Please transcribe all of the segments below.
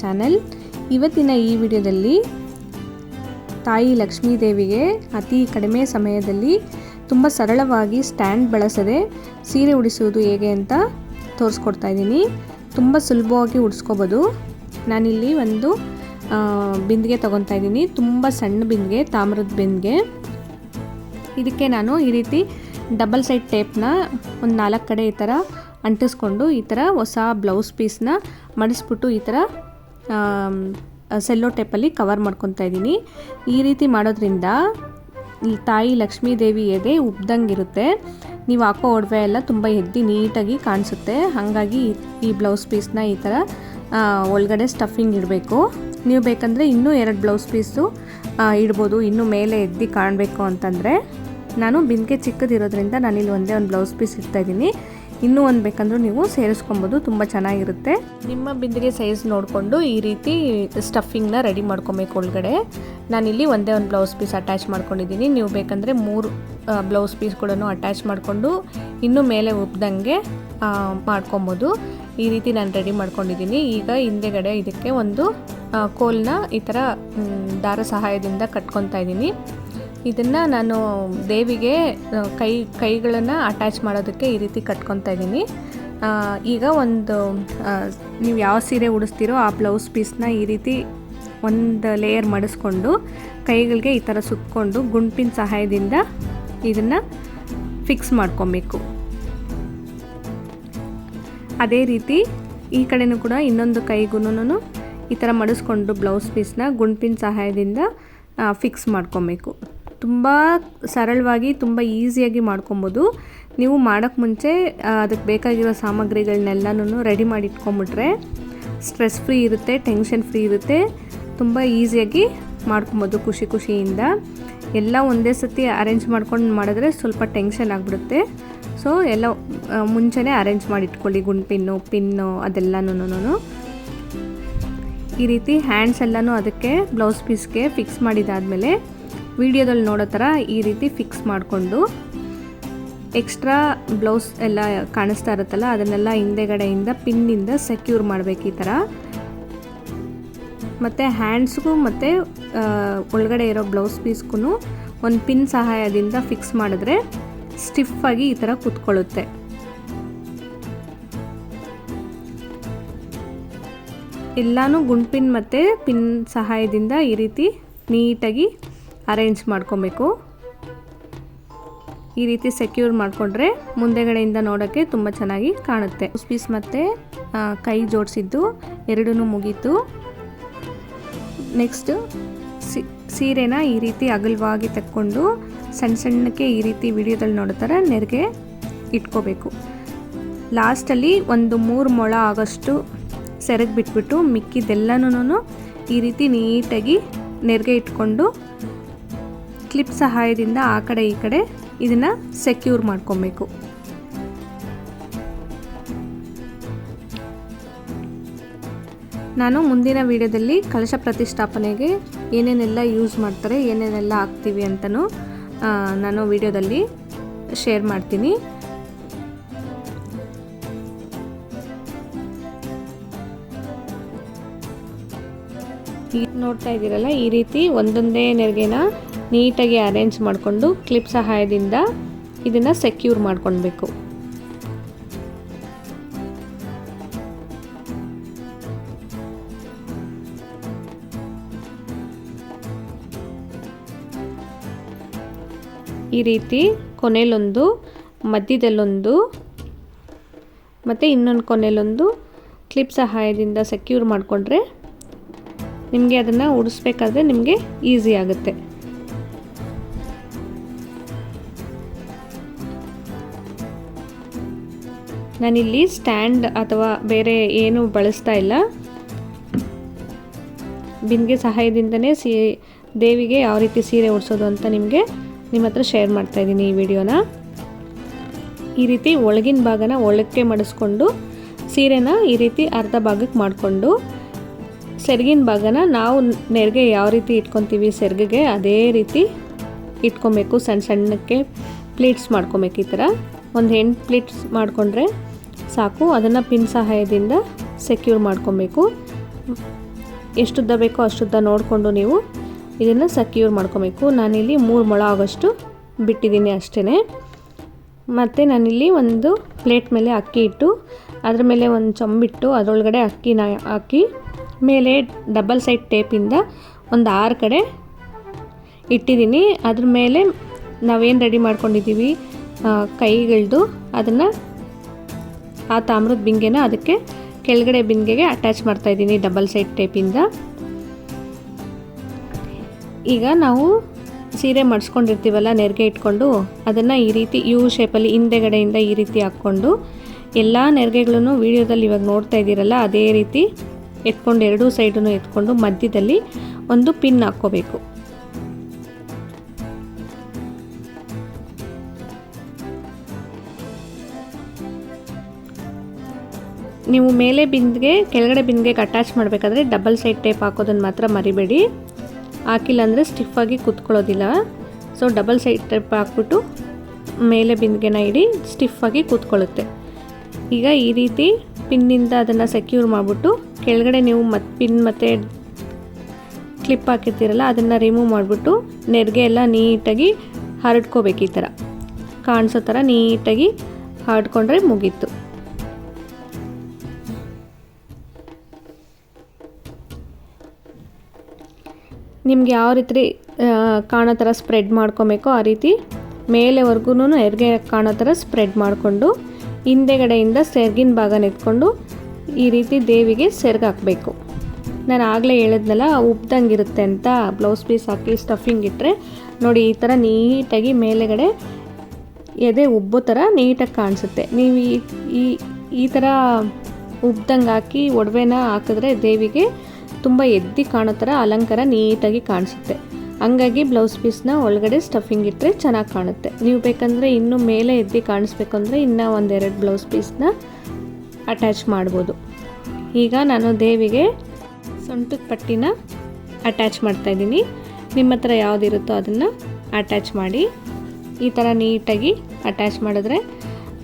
Channel ಇವತ್ತಿನ ಈ ವಿಡಿಯೋದಲ್ಲಿ ತಾಯಿ ಲಕ್ಷ್ಮೀ ದೇವಿಗೆ ಅತಿ ಕಡಿಮೆ ಸಮಯದಲ್ಲಿ ತುಂಬ ಸರಳವಾಗಿ ಸ್ಟ್ಯಾಂಡ್ ಬಳಸದೆ ಸೀರೆ ಉಡಿಸುವುದು ಹೇಗೆ ಅಂತ ತೋರಿಸ್ಕೊಡ್ತಾ ಇದ್ದೀನಿ. ತುಂಬ ಸುಲಭವಾಗಿ ಉಡಿಸ್ಕೋಬೋದು. ನಾನಿಲ್ಲಿ ಒಂದು ಬಿಂದಿಗೆ ತೊಗೊತಾ ಇದ್ದೀನಿ. ತುಂಬ ಸಣ್ಣ ಬಿಂದಿಗೆ, ತಾಮ್ರದ ಬಿಂದಿಗೆ. ಇದಕ್ಕೆ ನಾನು ಈ ರೀತಿ ಡಬಲ್ ಸೈಡ್ ಟೇಪ್ನ ಒಂದು ನಾಲ್ಕು ಕಡೆ ಈ ಥರ ಅಂಟಿಸ್ಕೊಂಡು ಈ ಥರ ಹೊಸ ಬ್ಲೌಸ್ ಪೀಸ್ನ ಮಡಿಸ್ಬಿಟ್ಟು ಈ ಥರ ಸೆಲ್ಲೋ ಟೇಪಲ್ಲಿ ಕವರ್ ಮಾಡ್ಕೊತಾ ಇದ್ದೀನಿ. ಈ ರೀತಿ ಮಾಡೋದ್ರಿಂದ ತಾಯಿ ಲಕ್ಷ್ಮೀ ದೇವಿ ಎದೆ ಉಬ್ದಂಗಿರುತ್ತೆ. ನೀವು ಹಾಕೋ ಒಡವೆ ಎಲ್ಲ ತುಂಬ ಎದ್ದಿ ನೀಟಾಗಿ ಕಾಣಿಸುತ್ತೆ. ಹಾಗಾಗಿ ಈ- ಬ್ಲೌಸ್ ಪೀಸ್ನ ಈ ಥರ ಒಳಗಡೆ ಸ್ಟಫಿಂಗ್ ಇಡಬೇಕು. ನೀವು ಬೇಕಂದರೆ ಇನ್ನೂ ಎರಡು ಬ್ಲೌಸ್ ಪೀಸು ಇಡ್ಬೋದು. ಇನ್ನೂ ಮೇಲೆ ಎದ್ದು ಕಾಣಬೇಕು ಅಂತಂದರೆ. ನಾನು ಬಿಂದಿಗೆ ಚಿಕ್ಕದಿರೋದ್ರಿಂದ ನಾನಿಲ್ಲಿ ಒಂದೇ ಒಂದು ಬ್ಲೌಸ್ ಪೀಸ್ ಇಡ್ತಾ ಇದ್ದೀನಿ. ಇನ್ನೂ ಒಂದು ಬೇಕಂದ್ರೂ ನೀವು ಸೇರಿಸ್ಕೊಬೋದು, ತುಂಬ ಚೆನ್ನಾಗಿರುತ್ತೆ. ನಿಮ್ಮ ಬಿಂದಿಗೆ ಸೈಜ್ ನೋಡಿಕೊಂಡು ಈ ರೀತಿ ಸ್ಟಫಿಂಗ್ನ ರೆಡಿ ಮಾಡ್ಕೊಬೇಕು ಒಳಗಡೆ. ನಾನಿಲ್ಲಿ ಒಂದೇ ಒಂದು ಬ್ಲೌಸ್ ಪೀಸ್ ಅಟ್ಯಾಚ್ ಮಾಡ್ಕೊಂಡಿದ್ದೀನಿ. ನೀವು ಬೇಕಂದರೆ ಮೂರು ಬ್ಲೌಸ್ ಪೀಸ್ ಕೂಡ ಅಟ್ಯಾಚ್ ಮಾಡಿಕೊಂಡು ಇನ್ನೂ ಮೇಲೆ ಉಬ್ದಂಗೆ ಮಾಡ್ಕೊಬೋದು. ಈ ರೀತಿ ನಾನು ರೆಡಿ ಮಾಡ್ಕೊಂಡಿದ್ದೀನಿ. ಈಗ ಹಿಂದೆಗಡೆ ಇದಕ್ಕೆ ಒಂದು ಕೋಲ್ನ ಈ ಥರ ದಾರ ಸಹಾಯದಿಂದ ಕಟ್ಕೊತಾ ಇದ್ದೀನಿ. ಇದನ್ನು ನಾನು ದೇವಿಗೆ ಕೈ, ಕೈಗಳನ್ನು ಅಟ್ಯಾಚ್ ಮಾಡೋದಕ್ಕೆ ಈ ರೀತಿ ಕಟ್ಕೊತಾ ಇದ್ದೀನಿ. ಈಗ ಒಂದು ನೀವು ಯಾವ ಸೀರೆ ಉಡಿಸ್ತೀರೋ ಆ ಬ್ಲೌಸ್ ಪೀಸ್ನ ಈ ರೀತಿ ಒಂದು ಲೇಯರ್ ಮಡಿಸ್ಕೊಂಡು, ಕೈಗಳಿಗೆ ಈ ಥರ ಸುತ್ಕೊಂಡು ಗುಂಪಿನ ಸಹಾಯದಿಂದ ಇದನ್ನು ಫಿಕ್ಸ್ ಮಾಡ್ಕೊಬೇಕು. ಅದೇ ರೀತಿ ಈ ಕಡೆನೂ ಕೂಡ ಇನ್ನೊಂದು ಕೈಗೂನು ಈ ಥರ ಮಡಿಸ್ಕೊಂಡು ಬ್ಲೌಸ್ ಪೀಸ್ನ ಗುಂಪಿನ ಸಹಾಯದಿಂದ ಫಿಕ್ಸ್ ಮಾಡ್ಕೊಬೇಕು. ತುಂಬ ಸರಳವಾಗಿ, ತುಂಬ ಈಸಿಯಾಗಿ ಮಾಡ್ಕೊಬೋದು. ನೀವು ಮಾಡೋಕ್ಕೆ ಮುಂಚೆ ಅದಕ್ಕೆ ಬೇಕಾಗಿರೋ ಸಾಮಗ್ರಿಗಳನ್ನೆಲ್ಲನೂ ರೆಡಿ ಮಾಡಿ ಇಟ್ಕೊಂಬಿಟ್ರೆ ಸ್ಟ್ರೆಸ್ ಫ್ರೀ ಇರುತ್ತೆ, ಟೆನ್ಷನ್ ಫ್ರೀ ಇರುತ್ತೆ. ತುಂಬ ಈಸಿಯಾಗಿ ಮಾಡ್ಕೊಬೋದು ಖುಷಿ ಖುಷಿಯಿಂದ. ಎಲ್ಲ ಒಂದೇ ಸತಿ ಅರೇಂಜ್ ಮಾಡ್ಕೊಂಡು ಮಾಡಿದ್ರೆ ಸ್ವಲ್ಪ ಟೆನ್ಷನ್ ಆಗಿಬಿಡುತ್ತೆ. ಸೊ, ಎಲ್ಲ ಮುಂಚೆನೇ ಅರೇಂಜ್ ಮಾಡಿ ಇಟ್ಕೊಳ್ಳಿ ಗುಂಡ್ಪಿನ್ನು ಪಿನ್ನು ಅದೆಲ್ಲನೂ ಈ ರೀತಿ ಹ್ಯಾಂಡ್ಸ್ ಎಲ್ಲನೂ ಅದಕ್ಕೆ ಬ್ಲೌಸ್ ಪೀಸ್ಗೆ ಫಿಕ್ಸ್ ಮಾಡಿದಾದಮೇಲೆ ವಿಡಿಯೋದಲ್ಲಿ ನೋಡೋ ಥರ ಈ ರೀತಿ ಫಿಕ್ಸ್ ಮಾಡಿಕೊಂಡು ಎಕ್ಸ್ಟ್ರಾ ಬ್ಲೌಸ್ ಎಲ್ಲ ಕಾಣಿಸ್ತಾ ಇರುತ್ತಲ್ಲ, ಅದನ್ನೆಲ್ಲ ಹಿಂದೆಗಡೆಯಿಂದ ಪಿನ್ನಿಂದ ಸೆಕ್ಯೂರ್ ಮಾಡಬೇಕು ಈ ಥರ. ಮತ್ತು ಹ್ಯಾಂಡ್ಸ್ಗೂ ಮತ್ತು ಒಳಗಡೆ ಇರೋ ಬ್ಲೌಸ್ ಪೀಸ್ಗೂ ಒಂದು ಪಿನ್ ಸಹಾಯದಿಂದ ಫಿಕ್ಸ್ ಮಾಡಿದ್ರೆ ಸ್ಟಿಫಾಗಿ ಈ ಥರ ಕೂತ್ಕೊಳ್ಳುತ್ತೆ. ಎಲ್ಲನೂ ಪಿನ್ ಮತ್ತು ಪಿನ್ ಸಹಾಯದಿಂದ ಈ ರೀತಿ ನೀಟಾಗಿ ಅರೇಂಜ್ ಮಾಡ್ಕೊಬೇಕು. ಈ ರೀತಿ ಸೆಕ್ಯೂರ್ ಮಾಡಿಕೊಂಡ್ರೆ ಮುಂದೆಗಡೆಯಿಂದ ನೋಡೋಕ್ಕೆ ತುಂಬ ಚೆನ್ನಾಗಿ ಕಾಣುತ್ತೆ. ಪೀಸ್ ಮತ್ತು ಕೈ ಜೋಡಿಸಿದ್ದು ಎರಡೂ ಮುಗೀತು. ನೆಕ್ಸ್ಟ್ ಸೀರೆನ ಈ ರೀತಿ ಅಗಲವಾಗಿ ತಕ್ಕೊಂಡು ಸಣ್ಣ ಸಣ್ಣಕ್ಕೆ ಈ ರೀತಿ ವಿಡಿಯೋದಲ್ಲಿ ನೋಡೋ ಥರ ನೆರಿಗೆ ಇಟ್ಕೋಬೇಕು. ಲಾಸ್ಟಲ್ಲಿ ಒಂದು ಮೂರು ಮೊಳ ಆಗೋಷ್ಟು ಸೆರಗ್ ಬಿಟ್ಬಿಟ್ಟು ಮಿಕ್ಕಿದ್ದೆಲ್ಲನೂ ಈ ರೀತಿ ನೀಟಾಗಿ ನೆರಿಗೆ ಇಟ್ಕೊಂಡು ಕ್ಲಿಪ್ ಸಹಾಯದಿಂದ ಆ ಕಡೆ ಈ ಕಡೆ ಇದನ್ನು ಸೆಕ್ಯೂರ್ ಮಾಡ್ಕೊಬೇಕು. ನಾನು ಮುಂದಿನ ವಿಡಿಯೋದಲ್ಲಿ ಕಲಶ ಪ್ರತಿಷ್ಠಾಪನೆಗೆ ಏನೇನೆಲ್ಲ ಯೂಸ್ ಮಾಡ್ತಾರೆ, ಏನೇನೆಲ್ಲ ಹಾಕ್ತೀವಿ ಅಂತಲೂ ನಾನು ವಿಡಿಯೋದಲ್ಲಿ ಶೇರ್ ಮಾಡ್ತೀನಿ. ನೋಡ್ತಾ ಇದ್ದೀರಲ್ಲ, ಈ ರೀತಿ ಒಂದೊಂದೇ ನೆರಿಗೆನ ನೀಟಾಗಿ ಅರೇಂಜ್ ಮಾಡಿಕೊಂಡು ಕ್ಲಿಪ್ ಸಹಾಯದಿಂದ ಇದನ್ನು ಸೆಕ್ಯೂರ್ ಮಾಡ್ಕೊಳ್ಬೇಕು. ಈ ರೀತಿ ಕೊನೆಯಲ್ಲೊಂದು ಮಧ್ಯದಲ್ಲೊಂದು, ಮತ್ತು ಇನ್ನೊಂದು ಕೊನೆಯಲ್ಲೊಂದು ಕ್ಲಿಪ್ ಸಹಾಯದಿಂದ ಸೆಕ್ಯೂರ್ ಮಾಡಿಕೊಂಡ್ರೆ ನಿಮಗೆ ಅದನ್ನು ಉಡಿಸ್ಬೇಕಾದ್ರೆ ನಿಮಗೆ ಈಸಿ ಆಗುತ್ತೆ. ನಾನಿಲ್ಲಿ ಸ್ಟ್ಯಾಂಡ್ ಅಥವಾ ಬೇರೆ ಏನು ಬಳಸ್ತಾ ಇಲ್ಲ. ಬಿಂದಿಗೆ ಸಹಾಯದಿಂದನೇ ಸೀ, ದೇವಿಗೆ ಯಾವ ರೀತಿ ಸೀರೆ ಉಡಿಸೋದು ಅಂತ ನಿಮಗೆ ನಿಮ್ಮ ಹತ್ರ ಶೇರ್ ಮಾಡ್ತಾ ಇದ್ದೀನಿ ಈ ವಿಡಿಯೋನ. ಈ ರೀತಿ ಒಳಗಿನ ಭಾಗನ ಒಳಕ್ಕೆ ಮಡಿಸ್ಕೊಂಡು ಸೀರೆನ ಈ ರೀತಿ ಅರ್ಧ ಭಾಗಕ್ಕೆ ಮಾಡಿಕೊಂಡು ಸೆರಗಿನ ಭಾಗನ ನಾವು ನೆರಿಗೆ ಯಾವ ರೀತಿ ಇಟ್ಕೊತೀವಿ ಸೆರಗೆಗೆ ಅದೇ ರೀತಿ ಇಟ್ಕೊಬೇಕು ಸಣ್ಣ ಸಣ್ಣಕ್ಕೆ ಪ್ಲೀಟ್ಸ್ ಮಾಡ್ಕೊಬೇಕು ಈ ಥರ. ಒಂದು ಎಂಟು ಪ್ಲೀಟ್ಸ್ ಮಾಡಿಕೊಂಡ್ರೆ ಸಾಕು, ಅದನ್ನು ಪಿನ್ ಸಹಾಯದಿಂದ ಸೆಕ್ಯೂರ್ ಮಾಡ್ಕೊಬೇಕು. ಎಷ್ಟುದ್ದ ಬೇಕೋ ಅಷ್ಟುದ್ದ ನೋಡಿಕೊಂಡು ನೀವು ಇದನ್ನು ಸೆಕ್ಯೂರ್ ಮಾಡ್ಕೊಬೇಕು. ನಾನಿಲ್ಲಿ ಮೂರು ಮೊಳ ಆಗೋಷ್ಟು ಬಿಟ್ಟಿದ್ದೀನಿ ಅಷ್ಟೇ ಮತ್ತು ನಾನಿಲ್ಲಿ ಒಂದು ಪ್ಲೇಟ್ ಮೇಲೆ ಅಕ್ಕಿ ಇಟ್ಟು, ಅದ್ರ ಮೇಲೆ ಒಂದು ಚೊಂಬಿಟ್ಟು, ಅದರೊಳಗಡೆ ಅಕ್ಕಿನ ಹಾಕಿ, ಮೇಲೆ ಡಬಲ್ ಸೈಡ್ ಟೇಪಿಂದ ಒಂದು ಆರು ಕಡೆ ಇಟ್ಟಿದ್ದೀನಿ. ಅದ್ರ ಮೇಲೆ ನಾವೇನು ರೆಡಿ ಮಾಡ್ಕೊಂಡಿದ್ದೀವಿ? ಕೈಗಳ್ದು ಅದನ್ನು ಆ ತಾಮ್ರದ ಬಿಂಗೆನ ಅದಕ್ಕೆ ಕೆಳಗಡೆ ಬಿಂದಿಗೆಗೆ ಅಟ್ಯಾಚ್ ಮಾಡ್ತಾಯಿದ್ದೀನಿ ಡಬಲ್ ಸೈಡ್ ಟೇಪಿಂದ ಈಗ ನಾವು ಸೀರೆ ಮಡಿಸ್ಕೊಂಡಿರ್ತೀವಲ್ಲ, ನೆರಿಗೆ ಇಟ್ಕೊಂಡು ಅದನ್ನು ಈ ರೀತಿ ಯು ಶೇಪಲ್ಲಿ ಹಿಂದೆಗಡೆಯಿಂದ ಈ ರೀತಿ ಹಾಕ್ಕೊಂಡು ಎಲ್ಲ ನೆರಿಗೆಗಳನ್ನು ವೀಡಿಯೋದಲ್ಲಿ ಇವಾಗ ನೋಡ್ತಾ ಇದ್ದೀರಲ್ಲ, ಅದೇ ರೀತಿ ಎತ್ಕೊಂಡು ಎರಡೂ ಸೈಡನ್ನು ಎತ್ಕೊಂಡು ಮಧ್ಯದಲ್ಲಿ ಒಂದು ಪಿನ್ ಹಾಕ್ಕೋಬೇಕು. ನೀವು ಮೇಲೆ ಬಿಂದಿಗೆ, ಕೆಳಗಡೆ ಬಿಂದಿಗೆಗೆ ಅಟ್ಯಾಚ್ ಮಾಡಬೇಕಾದ್ರೆ ಡಬಲ್ ಸೈಡ್ ಟೇಪ್ ಹಾಕೋದನ್ನು ಮಾತ್ರ ಮರಿಬೇಡಿ. ಹಾಕಿಲ್ಲ ಅಂದರೆ ಸ್ಟಿಫಾಗಿ ಕೂತ್ಕೊಳ್ಳೋದಿಲ್ಲ. ಸೊ ಡಬಲ್ ಸೈಡ್ ಟೇಪ್ ಹಾಕ್ಬಿಟ್ಟು ಮೇಲೆ ಬಿಂದಿಗೆನ ಇಡಿ ಸ್ಟಿಫಾಗಿ ಕೂತ್ಕೊಳ್ಳುತ್ತೆ. ಈಗ ಈ ರೀತಿ ಪಿನ್ನಿಂದ ಅದನ್ನು ಸೆಕ್ಯೂರ್ ಮಾಡಿಬಿಟ್ಟು ಕೆಳಗಡೆ ನೀವು ಮತ್ತು ಪಿನ್ ಮತ್ತು ಕ್ಲಿಪ್ ಹಾಕಿರ್ತೀರಲ್ಲ, ಅದನ್ನು ರಿಮೂವ್ ಮಾಡಿಬಿಟ್ಟು ನೆರಿಗೆ ಎಲ್ಲ ನೀಟಾಗಿ ಹರಡ್ಕೋಬೇಕು ಈ ಥರ ಕಾಣಿಸೋ ಥರ ನೀಟಾಗಿ ಹರಡ್ಕೊಂಡ್ರೆ ಮುಗೀತು. ನಿಮ್ಗೆ ಯಾವ ರೀತಿ ಕಾಣೋ ಥರ ಸ್ಪ್ರೆಡ್ ಮಾಡ್ಕೊಬೇಕೋ ಆ ರೀತಿ ಮೇಲೆವರೆಗೂ ಹೆರಿಗೆ ಕಾಣೋ ಥರ ಸ್ಪ್ರೆಡ್ ಮಾಡಿಕೊಂಡು ಹಿಂದೆಗಡೆಯಿಂದ ಸೆರ್ಗಿನ ಭಾಗ ನೆತ್ಕೊಂಡು ಈ ರೀತಿ ದೇವಿಗೆ ಸೆರ್ಗ್ ಹಾಕಬೇಕು. ನಾನು ಆಗಲೇ ಹೇಳಿದ್ನಲ್ಲ, ಉಬ್ದಂಗಿರುತ್ತೆ ಅಂತ ಬ್ಲೌಸ್ ಪೀಸ್ ಹಾಕಿ ಸ್ಟಫಿಂಗ್ ಇಟ್ಟರೆ ನೋಡಿ, ಈ ಥರ ನೀಟಾಗಿ ಮೇಲೆಗಡೆ ಎದೆ ಉಬ್ಬೋ ಥರ ನೀಟಾಗಿ ಕಾಣಿಸುತ್ತೆ. ನೀವು ಈ ಈ ಈ ಥರ ಉಬ್ದಂಗೆ ಹಾಕಿ ಒಡವೆನ ಹಾಕಿದ್ರೆ ದೇವಿಗೆ ತುಂಬ ಎದ್ದಿ ಕಾಣೋ ಥರ ಅಲಂಕಾರ ನೀಟಾಗಿ ಕಾಣಿಸುತ್ತೆ. ಹಂಗಾಗಿ ಬ್ಲೌಸ್ ಪೀಸ್ನ ಒಳಗಡೆ ಸ್ಟಫಿಂಗ್ ಇಟ್ಟರೆ ಚೆನ್ನಾಗಿ ಕಾಣುತ್ತೆ. ನೀವು ಬೇಕಂದರೆ ಇನ್ನೂ ಮೇಲೆ ಎದ್ದಿ ಕಾಣಿಸ್ಬೇಕು ಅಂದರೆ ಇನ್ನೂ ಒಂದೆರಡು ಬ್ಲೌಸ್ ಪೀಸ್ನ ಅಟ್ಯಾಚ್ ಮಾಡ್ಬೋದು. ಈಗ ನಾನು ದೇವಿಗೆ ಸೊಂಟದ ಪಟ್ಟಿನ ಅಟ್ಯಾಚ್ ಮಾಡ್ತಾಯಿದ್ದೀನಿ ನಿಮ್ಮ ಹತ್ರ ಯಾವುದಿರುತ್ತೋ ಅದನ್ನು ಅಟ್ಯಾಚ್ ಮಾಡಿ ಈ ಥರ ನೀಟಾಗಿ ಅಟ್ಯಾಚ್ ಮಾಡಿದ್ರೆ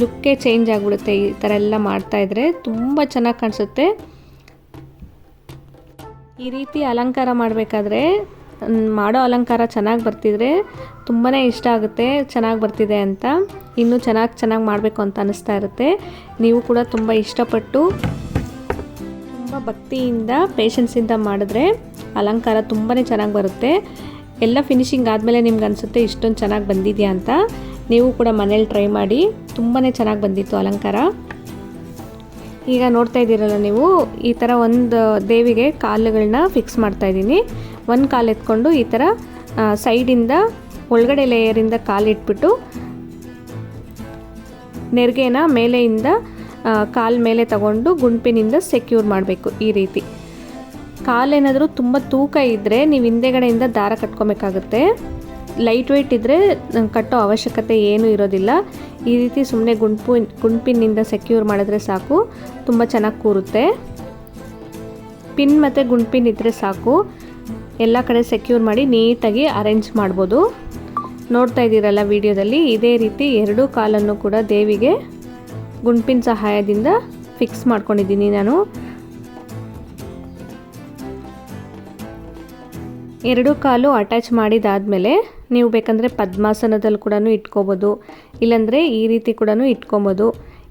ಲುಕ್ಕೇ ಚೇಂಜ್ ಆಗಿಬಿಡುತ್ತೆ. ಈ ಥರ ಎಲ್ಲ ಮಾಡ್ತಾಯಿದ್ರೆ ತುಂಬ ಚೆನ್ನಾಗಿ ಕಾಣಿಸುತ್ತೆ. ಈ ರೀತಿ ಅಲಂಕಾರ ಮಾಡಬೇಕಾದ್ರೆ ಮಾಡೋ ಅಲಂಕಾರ ಚೆನ್ನಾಗಿ ಬರ್ತಿದ್ರೆ ತುಂಬಾ ಇಷ್ಟ ಆಗುತ್ತೆ, ಚೆನ್ನಾಗಿ ಬರ್ತಿದೆ ಅಂತ. ಇನ್ನೂ ಚೆನ್ನಾಗಿ ಚೆನ್ನಾಗಿ ಮಾಡಬೇಕು ಅಂತ ಅನ್ನಿಸ್ತಾ ಇರುತ್ತೆ. ನೀವು ಕೂಡ ತುಂಬ ಇಷ್ಟಪಟ್ಟು, ತುಂಬ ಭಕ್ತಿಯಿಂದ ಪೇಷನ್ಸಿಂದ ಮಾಡಿದ್ರೆ ಅಲಂಕಾರ ತುಂಬಾ ಚೆನ್ನಾಗಿ ಬರುತ್ತೆ. ಎಲ್ಲ ಫಿನಿಶಿಂಗ್ ಆದಮೇಲೆ ನಿಮ್ಗೆ ಅನಿಸುತ್ತೆ ಇಷ್ಟೊಂದು ಚೆನ್ನಾಗಿ ಬಂದಿದೆಯಾ ಅಂತ. ನೀವು ಕೂಡ ಮನೇಲಿ ಟ್ರೈ ಮಾಡಿ ತುಂಬಾ ಚೆನ್ನಾಗಿ ಬಂದಿತ್ತು ಅಲಂಕಾರ. ಈಗ ನೋಡ್ತಾ ಇದ್ದೀರಲ್ಲ ನೀವು, ಈ ಥರ ಒಂದು ದೇವಿಗೆ ಕಾಲುಗಳನ್ನ ಫಿಕ್ಸ್ ಮಾಡ್ತಾ ಇದ್ದೀನಿ. ಒಂದು ಕಾಲು ಎತ್ಕೊಂಡು ಈ ಥರ ಸೈಡಿಂದ ಒಳಗಡೆ ಲೇಯರಿಂದ ಕಾಲಿಟ್ಬಿಟ್ಟು ನೆರಿಗೆನ ಮೇಲೆಯಿಂದ ಕಾಲು ಮೇಲೆ ತಗೊಂಡು ಗುಂಪಿನಿಂದ ಸೆಕ್ಯೂರ್ ಮಾಡಬೇಕು ಈ ರೀತಿ. ಕಾಲೇನಾದರೂ ತುಂಬ ತೂಕ ಇದ್ದರೆ ನೀವು ಹಿಂದೆಗಡೆಯಿಂದ ದಾರ ಕಟ್ಕೊಬೇಕಾಗುತ್ತೆ. ಲೈಟ್ ವೆಯ್ಟ್ ಇದ್ದರೆ ಕಟ್ಟೋ ಅವಶ್ಯಕತೆ ಏನೂ ಇರೋದಿಲ್ಲ. ಈ ರೀತಿ ಸುಮ್ಮನೆ ಗುಂಪು, ಗುಂಪಿನಿಂದ ಸೆಕ್ಯೂರ್ ಮಾಡಿದ್ರೆ ಸಾಕು. ತುಂಬ ಚೆನ್ನಾಗಿ ಕೂರುತ್ತೆ. ಪಿನ್ ಮತ್ತು ಗುಂಪಿನ್ ಇದ್ದರೆ ಸಾಕು. ಎಲ್ಲ ಕಡೆ ಸೆಕ್ಯೂರ್ ಮಾಡಿ ನೀಟಾಗಿ ಅರೇಂಜ್ ಮಾಡ್ಬೋದು. ನೋಡ್ತಾ ಇದ್ದೀರಲ್ಲ ವಿಡಿಯೋದಲ್ಲಿ, ಇದೇ ರೀತಿ ಎರಡೂ ಕಾಲನ್ನು ಕೂಡ ದೇವಿಗೆ ಗುಂಪಿನ ಸಹಾಯದಿಂದ ಫಿಕ್ಸ್ ಮಾಡ್ಕೊಂಡಿದ್ದೀನಿ ನಾನು. ಎರಡೂ ಕಾಲು ಅಟ್ಯಾಚ್ ಮಾಡಿದಾದಮೇಲೆ ನೀವು ಬೇಕಂದರೆ ಪದ್ಮಾಸನದಲ್ಲಿ ಕೂಡ ಇಟ್ಕೋಬೋದು. ಇಲ್ಲಾಂದರೆ ಈ ರೀತಿ ಕೂಡ ಇಟ್ಕೊಬೋದು.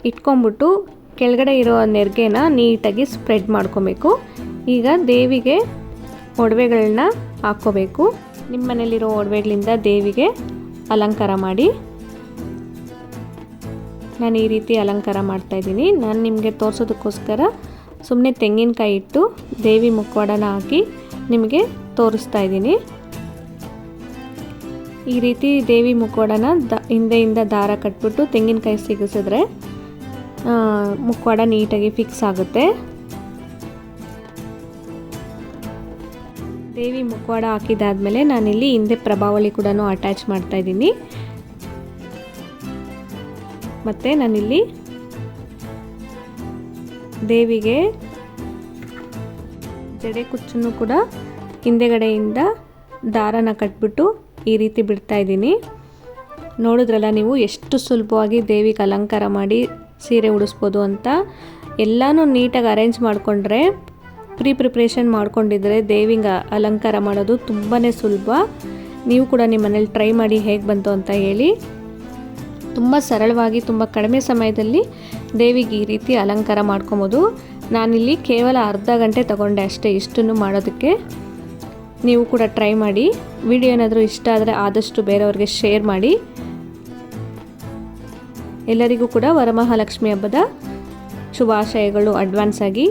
ಇಟ್ಕೊಂಬಿಟ್ಟು ಕೆಳಗಡೆ ಇರೋ ನೆರಿಗೆನ ನೀಟಾಗಿ ಸ್ಪ್ರೆಡ್ ಮಾಡ್ಕೊಬೇಕು. ಈಗ ದೇವಿಗೆ ಒಡವೆಗಳನ್ನ ಹಾಕ್ಕೋಬೇಕು. ನಿಮ್ಮ ಮನೇಲಿರೋ ಒಡವೆಗಳಿಂದ ದೇವಿಗೆ ಅಲಂಕಾರ ಮಾಡಿ. ನಾನು ಈ ರೀತಿ ಅಲಂಕಾರ ಮಾಡ್ತಾಯಿದ್ದೀನಿ ನಾನು ನಿಮಗೆ ತೋರಿಸೋದಕ್ಕೋಸ್ಕರ ಸುಮ್ಮನೆ ತೆಂಗಿನಕಾಯಿ ಇಟ್ಟು ದೇವಿ ಮುಖವಾಡನ ಹಾಕಿ ನಿಮಗೆ ತೋರಿಸ್ತಾ ಇದ್ದೀನಿ. ಈ ರೀತಿ ದೇವಿ ಮುಖವಾಡನ ದ, ಹಿಂದೆಯಿಂದ ದಾರ ಕಟ್ಬಿಟ್ಟು ತೆಂಗಿನಕಾಯಿ ಸಿಗಿಸಿದ್ರೆ ಮುಖವಾಡ ನೀಟಾಗಿ ಫಿಕ್ಸ್ ಆಗುತ್ತೆ. ದೇವಿ ಮುಖವಾಡ ಹಾಕಿದಾದ್ಮೇಲೆ ನಾನಿಲ್ಲಿ ಹಿಂದೆ ಪ್ರಭಾವಳಿ ಕೂಡ ಅಟ್ಯಾಚ್ ಮಾಡ್ತಾ ಇದ್ದೀನಿ. ಮತ್ತು ನಾನಿಲ್ಲಿ ದೇವಿಗೆ ಜಡೆ ಕುಚ್ಚನ್ನು ಕೂಡ ಹಿಂದೆಗಡೆಯಿಂದ ದಾರನ ಕಟ್ಬಿಟ್ಟು ಈ ರೀತಿ ಬಿಡ್ತಾ ಇದ್ದೀನಿ. ನೋಡಿದ್ರಲ್ಲ ನೀವು ಎಷ್ಟು ಸುಲಭವಾಗಿ ದೇವಿಗೆ ಅಲಂಕಾರ ಮಾಡಿ ಸೀರೆ ಉಡಿಸ್ಬೋದು ಅಂತ. ಎಲ್ಲನೂ ನೀಟಾಗಿ ಅರೇಂಜ್ ಮಾಡಿಕೊಂಡ್ರೆ ಪ್ರೀ ಪ್ರಿಪ್ರೇಷನ್ ಮಾಡ್ಕೊಂಡಿದ್ರೆ ದೇವಿಗೆ ಅಲಂಕಾರ ಮಾಡೋದು ತುಂಬಾ ಸುಲಭ. ನೀವು ಕೂಡ ನಿಮ್ಮ ಮನೇಲಿ ಟ್ರೈ ಮಾಡಿ ಹೇಗೆ ಬಂತು ಅಂತ ಹೇಳಿ. ತುಂಬ ಸರಳವಾಗಿ, ತುಂಬ ಕಡಿಮೆ ಸಮಯದಲ್ಲಿ ದೇವಿಗೆ ಈ ರೀತಿ ಅಲಂಕಾರ ಮಾಡ್ಕೊಬೋದು. ನಾನಿಲ್ಲಿ ಕೇವಲ ಅರ್ಧ ಗಂಟೆ ತಗೊಂಡೆ ಅಷ್ಟೇ ಇಷ್ಟನ್ನು ಮಾಡೋದಕ್ಕೆ. ನೀವು ಕೂಡ ಟ್ರೈ ಮಾಡಿ. ವಿಡಿಯೋ ಏನಾದರೂ ಇಷ್ಟ ಆದರೆ ಆದಷ್ಟು ಬೇರೆಯವ್ರಿಗೆ ಶೇರ್ ಮಾಡಿ. ಎಲ್ಲರಿಗೂ ಕೂಡ ವರಮಹಾಲಕ್ಷ್ಮಿ ಹಬ್ಬದ ಶುಭಾಶಯಗಳು ಅಡ್ವಾನ್ಸ್ ಆಗಿ.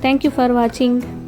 Thank you for watching